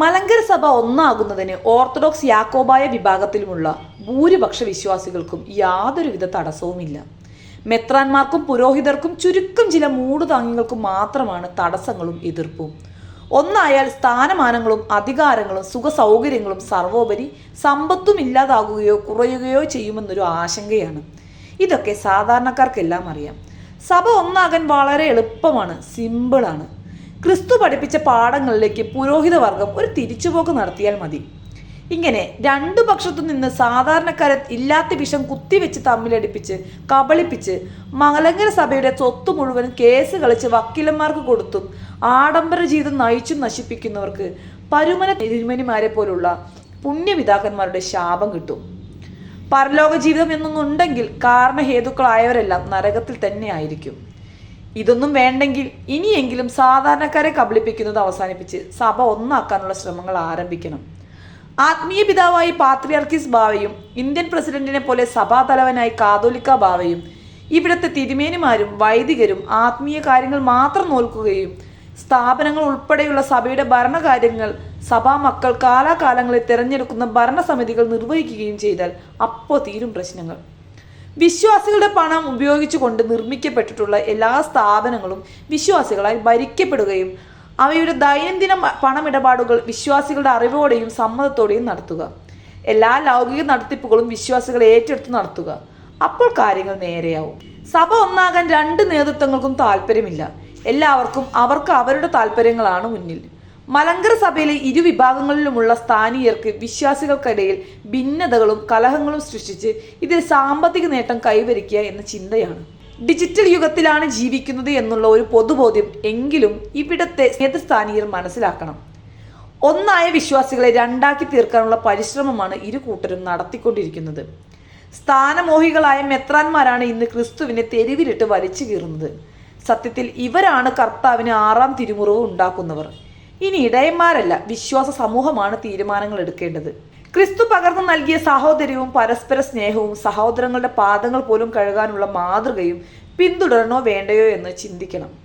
മലങ്കര സഭ ഒന്നാകുന്നതിന് ഓർത്തഡോക്സ് യാക്കോബായ വിഭാഗത്തിലുമുള്ള ഭൂരിപക്ഷ വിശ്വാസികൾക്കും യാതൊരുവിധ തടസ്സവുമില്ല. മെത്രാന്മാർക്കും പുരോഹിതർക്കും ചുരുക്കം ചില മൂടുതാങ്ങികൾക്കും മാത്രമാണ് തടസ്സങ്ങളും എതിർപ്പും. ഒന്നായാൽ സ്ഥാനമാനങ്ങളും അധികാരങ്ങളും സുഖസൗകര്യങ്ങളും സർവോപരി സമ്പത്തും ഇല്ലാതാകുകയോ കുറയുകയോ ചെയ്യുമെന്നൊരു ആശങ്കയാണ്. ഇതൊക്കെ സാധാരണക്കാർക്കെല്ലാം അറിയാം. സഭ ഒന്നാകാൻ വളരെ എളുപ്പമാണ് സിമ്പിളാണ്. ക്രിസ്തു പഠിപ്പിച്ച പാഠങ്ങളിലേക്ക് പുരോഹിത വർഗം ഒരു തിരിച്ചുപോക്ക് നടത്തിയാൽ മതി. ഇങ്ങനെ രണ്ടു പക്ഷത്തു നിന്ന് സാധാരണക്കാരെ ഇല്ലാത്ത വിഷം കുത്തിവെച്ച് തമ്മിലടിപ്പിച്ച് കബളിപ്പിച്ച് മലങ്കര സഭയുടെ സ്വത്ത് മുഴുവൻ കേസ് കളിച്ച് വക്കീലന്മാർക്ക് കൊടുത്തും ആഡംബര ജീവിതം നയിച്ചും നശിപ്പിക്കുന്നവർക്ക് പരുമന തിരുമനിമാരെ പോലുള്ള പുണ്യപിതാക്കന്മാരുടെ ശാപം കിട്ടും. പരലോക ജീവിതം എന്നൊന്നുണ്ടെങ്കിൽ കാരണഹേതുക്കളായവരെല്ലാം നരകത്തിൽ തന്നെ ആയിരിക്കും. ഇതൊന്നും വേണ്ടെങ്കിൽ ഇനിയെങ്കിലും സാധാരണക്കാരെ കബളിപ്പിക്കുന്നത് അവസാനിപ്പിച്ച് സഭ ഒന്നാക്കാനുള്ള ശ്രമങ്ങൾ ആരംഭിക്കണം. ആത്മീയ പിതാവായി പാത്രിയാർക്കിസ് ബാവയും ഇന്ത്യൻ പ്രസിഡന്റിനെ പോലെ സഭാ തലവനായി കാതോലിക്ക ബാവയും ഇവിടുത്തെ തിരുമേനിമാരും വൈദികരും ആത്മീയ കാര്യങ്ങൾ മാത്രം നോൽക്കുകയും സ്ഥാപനങ്ങൾ ഉൾപ്പെടെയുള്ള സഭയുടെ ഭരണകാര്യങ്ങൾ സഭാ മക്കൾ കാലാകാലങ്ങളിൽ തിരഞ്ഞെടുക്കുന്ന ഭരണസമിതികൾ നിർവഹിക്കുകയും ചെയ്താൽ അപ്പോൾ തീരും പ്രശ്നങ്ങൾ. വിശ്വാസികളുടെ പണം ഉപയോഗിച്ചുകൊണ്ട് നിർമ്മിക്കപ്പെട്ടിട്ടുള്ള എല്ലാ സ്ഥാപനങ്ങളും വിശ്വാസികളാൽ ഭരിക്കപ്പെടുകയും അവയുടെ ദൈനംദിന പണമിടപാടുകൾ വിശ്വാസികളുടെ അറിവോടെയും സമ്മതത്തോടെയും നടത്തുക. എല്ലാ ലൗകിക നടത്തിപ്പുകളും വിശ്വാസികൾ ഏറ്റെടുത്ത് നടത്തുക. അപ്പോൾ കാര്യങ്ങൾ നേരെയാവും. സഭ ഒന്നാകാൻ രണ്ട് നേതൃത്വങ്ങൾക്കും താല്പര്യമില്ല എല്ലാവർക്കും അവർക്ക് അവരുടെ താല്പര്യങ്ങളാണ് മുന്നിൽ. മലങ്കര സഭയിലെ ഇരുവിഭാഗങ്ങളിലുമുള്ള സ്ഥാനീയർക്ക് വിശ്വാസികൾക്കിടയിൽ ഭിന്നതകളും കലഹങ്ങളും സൃഷ്ടിച്ച് ഇതിൽ സാമ്പത്തിക നേട്ടം കൈവരിക്കുക എന്ന ചിന്തയാണ്. ഡിജിറ്റൽ യുഗത്തിലാണ് ജീവിക്കുന്നത് എന്നുള്ള ഒരു പൊതുബോധ്യം എങ്കിലും ഇവിടത്തെ നേതൃസ്ഥാനീയർ മനസ്സിലാക്കണം? ഒന്നായ വിശ്വാസികളെ രണ്ടാക്കി തീർക്കാനുള്ള പരിശ്രമമാണ് ഇരു കൂട്ടരും നടത്തിക്കൊണ്ടിരിക്കുന്നത്. സ്ഥാനമോഹികളായ മെത്രാന്മാരാണ് ഇന്ന് ക്രിസ്തുവിനെ തെരുവിലിട്ട് വലിച്ചു കീറുന്നത്. സത്യത്തിൽ ഇവരാണ് കർത്താവിന് ആറാം തിരുമുറിവ് ഉണ്ടാക്കുന്നവർ. ഇനി ഇടയന്മാരല്ല വിശ്വാസ സമൂഹമാണ് തീരുമാനങ്ങൾ എടുക്കേണ്ടത്. ക്രിസ്തു പകർന്നു നൽകിയ സഹോദര്യവും പരസ്പര സ്നേഹവും സഹോദരങ്ങളുടെ പാദങ്ങൾ പോലും കഴുകാനുള്ള മാതൃകയും പിന്തുടരണോ വേണ്ടയോ എന്ന് ചിന്തിക്കണം.